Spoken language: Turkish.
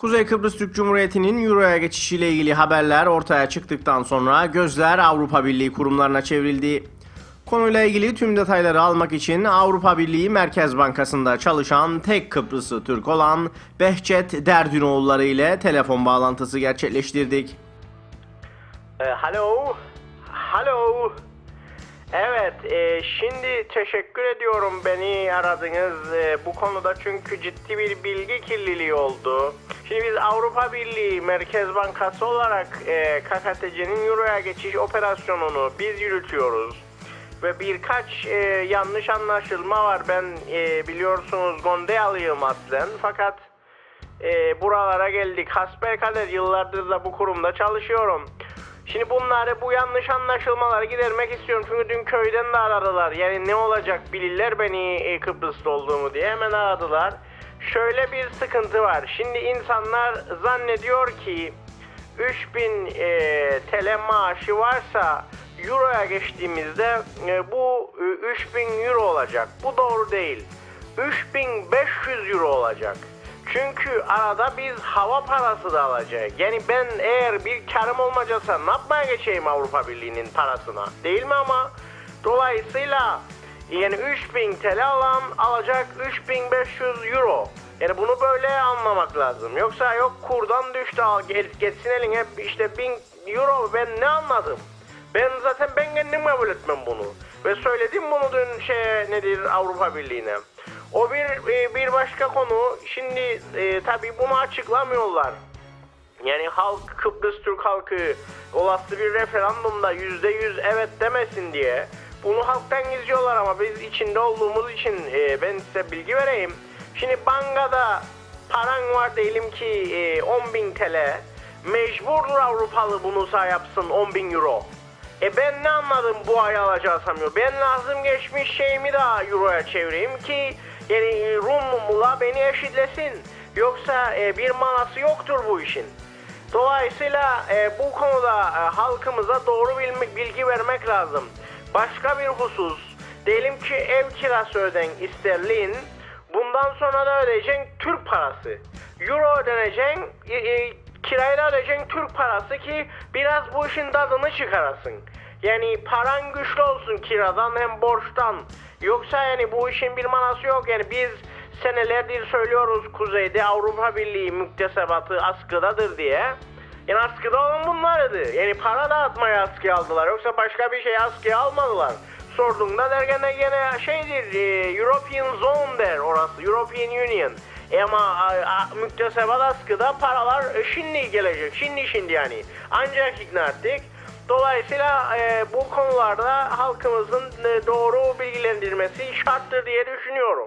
Kuzey Kıbrıs Türk Cumhuriyeti'nin Euro'ya geçişiyle ilgili haberler ortaya çıktıktan sonra gözler Avrupa Birliği kurumlarına çevrildi. Konuyla ilgili tüm detayları almak için Avrupa Birliği Merkez Bankası'nda çalışan tek Kıbrıslı Türk olan Behçet Derdünoğulları ile telefon bağlantısı gerçekleştirdik. Ee, Hello. Hello. Evet, e, şimdi teşekkür ediyorum beni aradınız e, bu konuda çünkü ciddi bir bilgi kirliliği oldu. Şimdi biz Avrupa Birliği Merkez Bankası olarak e, KKTC'nin Euro'ya geçiş operasyonunu biz yürütüyoruz. Ve birkaç e, yanlış anlaşılma var. Ben e, biliyorsunuz Gondeyalıyım aslen fakat e, buralara geldik. Hasbelkader yıllardır da bu kurumda çalışıyorum. Şimdi bunları bu yanlış anlaşılmaları gidermek istiyorum. Çünkü dün köyden de aradılar. Yani ne olacak bilirler beni e, Kıbrıs'ta olduğumu diye hemen aradılar. Şöyle bir sıkıntı var. Şimdi insanlar zannediyor ki 3000 e, TL maaşı varsa Euro'ya geçtiğimizde e, bu e, 3000 Euro olacak. Bu doğru değil. 3500 Euro olacak. Çünkü arada biz hava parası da alacağız. Yani ben eğer bir karım olmayacaksa ne yapmaya geçeyim Avrupa Birliği'nin parasına? Değil mi ama? Dolayısıyla yani 3000 TL alan alacak 3500 euro. Yani bunu böyle anlamak lazım. Yoksa yok kurdan düştü al gel, geçsin eline işte 1000 euro ben ne anladım? Ben zaten ben kendim kabul etmem bunu. Ve söyledim bunu dün şey nedir Avrupa Birliği'ne. O bir e, bir başka konu. Şimdi e, tabii bunu açıklamıyorlar. Yani halk Kıbrıs Türk halkı olası bir referandumda yüzde yüz evet demesin diye bunu halktan gizliyorlar ama biz içinde olduğumuz için e, ben size bilgi vereyim. Şimdi bankada paran var diyelim ki e, 10.000 TL mecburdur Avrupalı bunu sağ yapsın 10.000 euro. E ben ne anladım bu ay alacağı sanmıyor. Ben lazım geçmiş şeyimi daha euroya çevireyim ki yani Rum'la beni eşitlesin. Yoksa e, bir manası yoktur bu işin. Dolayısıyla e, bu konuda e, halkımıza doğru bilgi vermek lazım. Başka bir husus, diyelim ki ev kirası öden isterliğin, bundan sonra da ödeyeceksin Türk parası. Euro ödeneceksin, e, e, kirayla ödeyeceksin Türk parası ki biraz bu işin tadını çıkarasın. Yani paran güçlü olsun kiradan hem borçtan. Yoksa yani bu işin bir manası yok. Yani biz senelerdir söylüyoruz Kuzey'de Avrupa Birliği müktesebatı askıdadır diye. Yani askıda olan bunlardı. Yani para dağıtmaya askıya aldılar. Yoksa başka bir şey askıya almadılar. Sorduğunda derken de gene şeydir e, European Zone der orası. European Union. E ama a, a, müktesebat askıda paralar e, şimdi gelecek. Şimdi şimdi yani. Ancak ikna ettik. Dolayısıyla e, bu konularda halkımızın e, doğru bilgilendirmesi şarttır diye düşünüyorum.